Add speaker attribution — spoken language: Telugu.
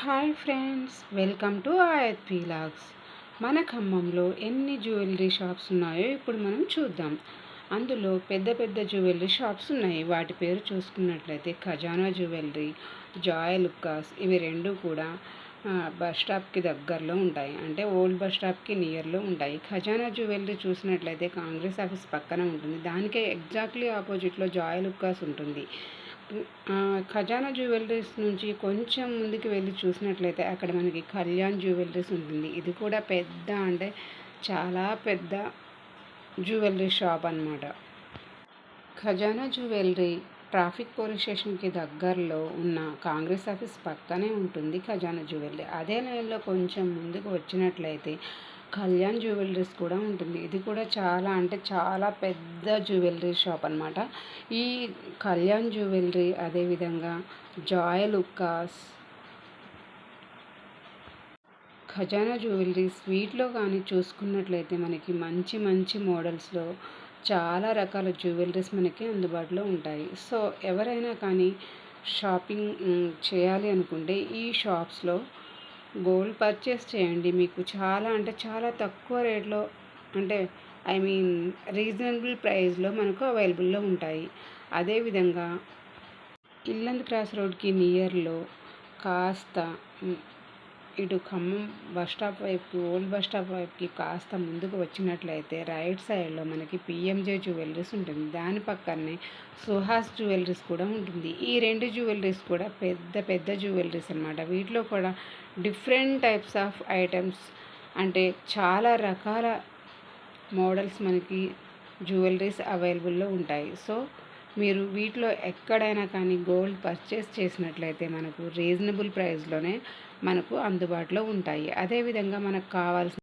Speaker 1: హాయ్ ఫ్రెండ్స్ వెల్కమ్ టు ఆయత్ పీలాగ్స్ మన ఖమ్మంలో ఎన్ని జ్యువెలరీ షాప్స్ ఉన్నాయో ఇప్పుడు మనం చూద్దాం. అందులో పెద్ద పెద్ద జ్యువెలరీ షాప్స్ ఉన్నాయి. వాటి పేరు చూసుకున్నట్లయితే ఖజానా జ్యువెలరీ జాయ్ లుక్కాస్ ఇవి రెండు కూడా బస్ స్టాప్కి దగ్గరలో ఉంటాయి. అంటే ఓల్డ్ బస్ స్టాప్కి నియర్లో ఉంటాయి. ఖజానా జ్యువెలరీ చూసినట్లయితే కాంగ్రెస్ ఆఫీస్ పక్కన ఉంటుంది. దానికే ఎగ్జాక్ట్లీ ఆపోజిట్లో జాయ్ లుక్కాస్ ఉంటుంది. ఖజానా జ్యువెలరీస్ నుంచి కొంచెం ముందుకు వెళ్ళి చూసినట్లయితే అక్కడ మనకి కళ్యాణ్ జ్యువెలరీస్ ఉంటుంది. ఇది కూడా పెద్ద అంటే చాలా పెద్ద జ్యువెలరీ షాప్ అనమాట ఖజానా జ్యువెలరీ ట్రాఫిక్ పోలీస్ స్టేషన్కి దగ్గరలో ఉన్న కాంగ్రెస్ ఆఫీస్ పక్కనే ఉంటుంది ఖజానా జ్యువెలరీ. అదే లైన్లో కొంచెం ముందుకు వచ్చినట్లయితే కళ్యాణ్ జ్యువెలరీస్ కూడా ఉంటుంది. ఇది కూడా చాలా అంటే చాలా పెద్ద జ్యువెలరీ షాప్ అనమాట ఈ కళ్యాణ్ జ్యువెలరీ అదేవిధంగా జాయ్ లుక్కాస్ ఖజానా జ్యువెలరీ స్వీట్లో కానీ చూసుకున్నట్లయితే మనకి మంచి మంచి మోడల్స్లో చాలా రకాల జ్యువెలరీస్ మనకి అందుబాటులో ఉంటాయి. సో ఎవరైనా కానీ షాపింగ్ చేయాలి అనుకుంటే ఈ షాప్స్లో గోల్డ్ పర్చేస్ చేయండి. మీకు చాలా అంటే చాలా తక్కువ రేట్లో అంటే ఐ మీన్ రీజనబుల్ ప్రైస్లో మనకు అవైలబుల్లో ఉంటాయి. అదేవిధంగా ఇల్లంద్ క్రాస్ రోడ్కి నియర్లో కాస్త ఇటు ఖమ్మం బస్ స్టాప్ వైపుకి ఓల్డ్ బస్ స్టాప్ వైపుకి కాస్త ముందుకు వచ్చినట్లయితే రైట్ సైడ్లో మనకి పిఎంజే జ్యువెలరీస్ ఉంటుంది. దాని పక్కనే సుహాస్ జ్యువెలరీస్ కూడా ఉంటుంది. ఈ రెండు జ్యువెలరీస్ కూడా పెద్ద పెద్ద జ్యువెలరీస్ అనమాట వీటిలో కూడా డిఫరెంట్ టైప్స్ ఆఫ్ ఐటమ్స్ అంటే చాలా రకాల మోడల్స్ మనకి జ్యువెలరీస్ అవైలబుల్లో ఉంటాయి. సో మీరు వీటిలో ఎక్కడైనా కానీ గోల్డ్ పర్చేస్ చేసినట్లయితే మనకు రీజనబుల్ ప్రైస్లోనే మనకు అందుబాటులో ఉంటాయి. అదేవిధంగా మనకు కావాల్సిన